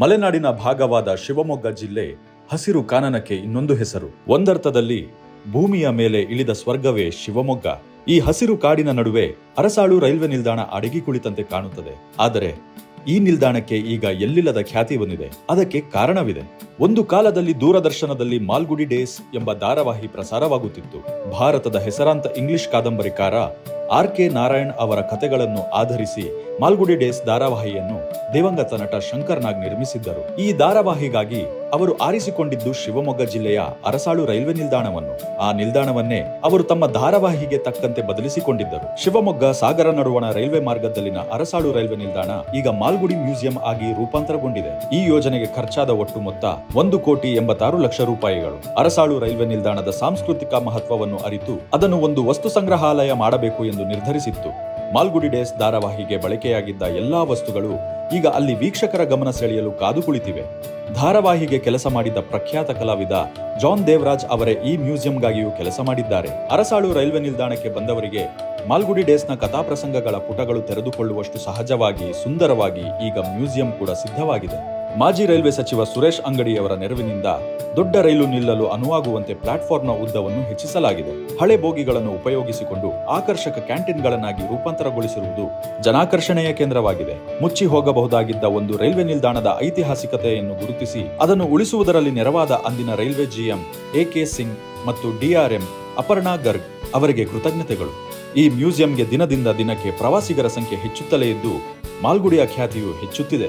ಮಲೆನಾಡಿನ ಭಾಗವಾದ ಶಿವಮೊಗ್ಗ ಜಿಲ್ಲೆ ಹಸಿರು ಕಾನನಕ್ಕೆ ಇನ್ನೊಂದು ಹೆಸರು. ಒಂದರ್ಥದಲ್ಲಿ ಭೂಮಿಯ ಮೇಲೆ ಇಳಿದ ಸ್ವರ್ಗವೇ ಶಿವಮೊಗ್ಗ. ಈ ಹಸಿರು ಕಾಡಿನ ನಡುವೆ ಅರಸಾಳು ರೈಲ್ವೆ ನಿಲ್ದಾಣ ಅಡಗಿ ಕುಳಿತಂತೆ ಕಾಣುತ್ತದೆ. ಆದರೆ ಈ ನಿಲ್ದಾಣಕ್ಕೆ ಈಗ ಎಲ್ಲಿಲ್ಲದ ಖ್ಯಾತಿ ಬಂದಿದೆ. ಅದಕ್ಕೆ ಕಾರಣವಿದೆ. ಒಂದು ಕಾಲದಲ್ಲಿ ದೂರದರ್ಶನದಲ್ಲಿ ಮಾಲ್ಗುಡಿ ಡೇಸ್ ಎಂಬ ಧಾರಾವಾಹಿ ಪ್ರಸಾರವಾಗುತ್ತಿತ್ತು. ಭಾರತದ ಹೆಸರಾಂತ ಇಂಗ್ಲಿಷ್ ಕಾದಂಬರಿಕಾರ ಆರ್ ಕೆ ನಾರಾಯಣ್ ಅವರ ಕಥೆಗಳನ್ನು ಆಧರಿಸಿ ಮಾಲ್ಗುಡಿ ಡೇಸ್ ಧಾರಾವಾಹಿಯನ್ನು ದಿವಂಗತ ನಟ ಶಂಕರ್ ನಾಗ್ ನಿರ್ಮಿಸಿದ್ದರು. ಈ ಧಾರಾವಾಹಿಗಾಗಿ ಅವರು ಆರಿಸಿಕೊಂಡಿದ್ದು ಶಿವಮೊಗ್ಗ ಜಿಲ್ಲೆಯ ಅರಸಾಳು ರೈಲ್ವೆ ನಿಲ್ದಾಣವನ್ನು. ಆ ನಿಲ್ದಾಣವನ್ನೇ ಅವರು ತಮ್ಮ ಧಾರಾವಾಹಿಗೆ ತಕ್ಕಂತೆ ಬದಲಿಸಿಕೊಂಡಿದ್ದರು. ಶಿವಮೊಗ್ಗ ಸಾಗರ ನಡುವಣ ರೈಲ್ವೆ ಮಾರ್ಗದಲ್ಲಿನ ಅರಸಾಳು ರೈಲ್ವೆ ನಿಲ್ದಾಣ ಈಗ ಮಾಲ್ಗುಡಿ ಮ್ಯೂಸಿಯಂ ಆಗಿ ರೂಪಾಂತರಗೊಂಡಿದೆ. ಈ ಯೋಜನೆಗೆ ಖರ್ಚಾದ ಒಟ್ಟು ಮೊತ್ತ ಒಂದು ಕೋಟಿ ಎಂಬತ್ತಾರು ಲಕ್ಷ ರೂಪಾಯಿಗಳು. ಅರಸಾಳು ರೈಲ್ವೆ ನಿಲ್ದಾಣದ ಸಾಂಸ್ಕೃತಿಕ ಮಹತ್ವವನ್ನು ಅರಿತು ಅದನ್ನು ಒಂದು ವಸ್ತು ಸಂಗ್ರಹಾಲಯ ಮಾಡಬೇಕು ಎಂದು ನಿರ್ಧರಿಸಿತ್ತು. ಮಾಲ್ಗುಡಿ ಡೇಸ್ ಧಾರಾವಾಹಿಗೆ ಬಳಕೆಯಾಗಿದ್ದ ಎಲ್ಲಾ ವಸ್ತುಗಳು ಈಗ ಅಲ್ಲಿ ವೀಕ್ಷಕರ ಗಮನ ಸೆಳೆಯಲು ಕಾದು ಕುಳಿತಿವೆ. ಧಾರಾವಾಹಿಗೆ ಕೆಲಸ ಮಾಡಿದ್ದ ಪ್ರಖ್ಯಾತ ಕಲಾವಿದ ಜಾನ್ ದೇವರಾಜ್ ಅವರೇ ಈ ಮ್ಯೂಸಿಯಂಗಾಗಿಯೂ ಕೆಲಸ ಮಾಡಿದ್ದಾರೆ. ಅರಸಾಳು ರೈಲ್ವೆ ನಿಲ್ದಾಣಕ್ಕೆ ಬಂದವರಿಗೆ ಮಾಲ್ಗುಡಿ ಡೇಸ್ನ ಕಥಾಪ್ರಸಂಗಗಳ ಪುಟಗಳು ತೆರೆದುಕೊಳ್ಳುವಷ್ಟು ಸಹಜವಾಗಿ ಸುಂದರವಾಗಿ ಈಗ ಮ್ಯೂಸಿಯಂ ಕೂಡ ಸಿದ್ಧವಾಗಿದೆ. ಮಾಜಿ ರೈಲ್ವೆ ಸಚಿವ ಸುರೇಶ್ ಅಂಗಡಿಯವರ ನೆರವಿನಿಂದ ದೊಡ್ಡ ರೈಲು ನಿಲ್ಲಲು ಅನುವಾಗುವಂತೆ ಪ್ಲಾಟ್ಫಾರ್ಮ್ನ ಉದ್ದವನ್ನು ಹೆಚ್ಚಿಸಲಾಗಿದೆ. ಹಳೆ ಬೋಗಿಗಳನ್ನು ಉಪಯೋಗಿಸಿಕೊಂಡು ಆಕರ್ಷಕ ಕ್ಯಾಂಟೀನ್ಗಳನ್ನಾಗಿ ರೂಪಾಂತರಗೊಳಿಸಿರುವುದು ಜನಾಕರ್ಷಣೆಯ ಕೇಂದ್ರವಾಗಿದೆ. ಮುಚ್ಚಿ ಹೋಗಬಹುದಾಗಿದ್ದ ಒಂದು ರೈಲ್ವೆ ನಿಲ್ದಾಣದ ಐತಿಹಾಸಿಕತೆಯನ್ನು ಗುರುತಿಸಿ ಅದನ್ನು ಉಳಿಸುವುದರಲ್ಲಿ ನೆರವಾದ ಅಂದಿನ ರೈಲ್ವೆ ಜಿಎಂ ಎಕೆ ಸಿಂಗ್ ಮತ್ತು ಡಿಆರ್ಎಂ ಅಪರ್ಣಾ ಗರ್ಗ್ ಅವರಿಗೆ ಕೃತಜ್ಞತೆಗಳು. ಈ ಮ್ಯೂಸಿಯಂಗೆ ದಿನದಿಂದ ದಿನಕ್ಕೆ ಪ್ರವಾಸಿಗರ ಸಂಖ್ಯೆ ಹೆಚ್ಚುತ್ತಲೇ ಇದ್ದು ಮಾಲ್ಗುಡಿಯ ಖ್ಯಾತಿಯು ಹೆಚ್ಚುತ್ತಿದೆ.